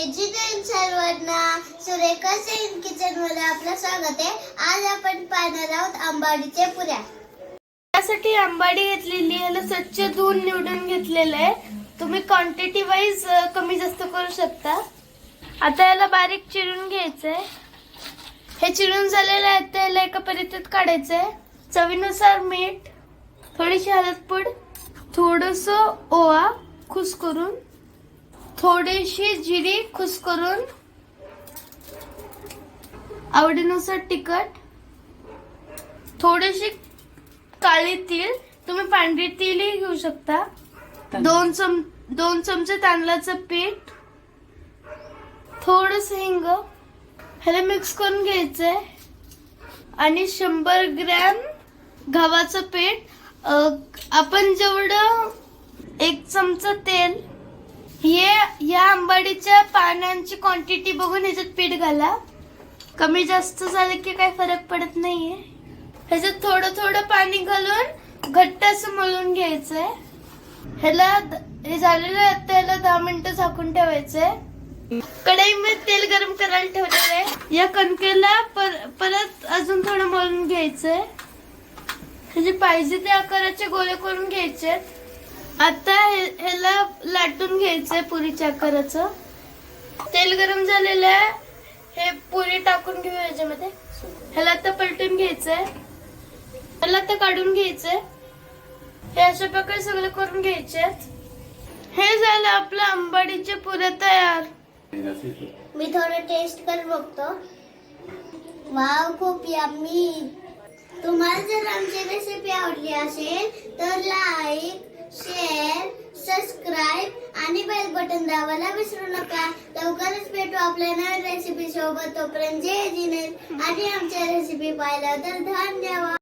जय सर्वांना सुरेखा सेन किचनमध्ये आपलं स्वागत आहे. आज आपण पाहणार आहोत आंबाडीच्या पुऱ्या. त्यासाठी आंबाडी घेतलेली आहे याला स्वच्छ धुवून निवडून घेतलेलं आहे. तुम्ही क्वांटिटी वाईज कमी जास्त करू शकता. आता याला बारीक चिरून घ्यायचंय. हे चिरून झालेलं आहे तर याला एका परीतीत काढायचंय. चवीनुसार मीठ थोडीशी हळद पूड थोडस ओवा खुस करून. थोडीशी जिरी खुस करून आवडीनुसार तिखट थोडीशी काळी तीळ. तुम्ही पांढरी तीळही घेऊ शकता. दोन चम दोन चमचे तांदळाचं पीठ थोडस हिंग. ह्याला मिक्स करून घ्यायचंय. आणि शंभर ग्रॅम गव्हाचं पीठ. आपण जेवढं एक चमचा तेल हे या आंबाडीच्या पानांची क्वांटिटी बघून ह्याच्यात पीठ घाला. कमी जास्त झालं की काही फरक पडत नाहीये. ह्याच्यात थोडं थोडं पाणी घालून घट्ट असं मळून घ्यायचंय. ह्याला हे झालेलं आहे आता ह्याला दहा मिनिटं झाकून ठेवायचंय. कढईमध्ये तेल गरम करायला ठेवलेलं आहे. या कणकेला पर, परत अजून थोडं मळून घ्यायचंय. ह्याचे पाहिजे त्या आकाराचे गोळे करून घ्यायचे आता हे- ह्याला लाटून घ्यायचंय पुरीच्या आकाराचं तेल गरम झालेलं आहे. हे पुरी टाकून घेऊ याच्यामध्ये. ह्याला आता पलटून घ्यायचंय. ह्याला आता काढून घ्यायचंय. हे अशा प्रकारे सगळं करून घ्यायचे हे झालं आपलं आंबाडीचे पुरे तयार. मी थोडं टेस्ट कर बघतो. वाव खूप यम्मी तुम्हाला जर आमची रेसिपी आवडली असेल तर लाईक शेअर सबस्क्राईब आणि बेल बटन दाबायला विसरू नका. लवकरच भेटू आपल्या नवीन रेसिपी सोबत. तोपर्यंत जय जिनेश आणि आमच्या रेसिपी पाहिल्या तर धन्यवाद.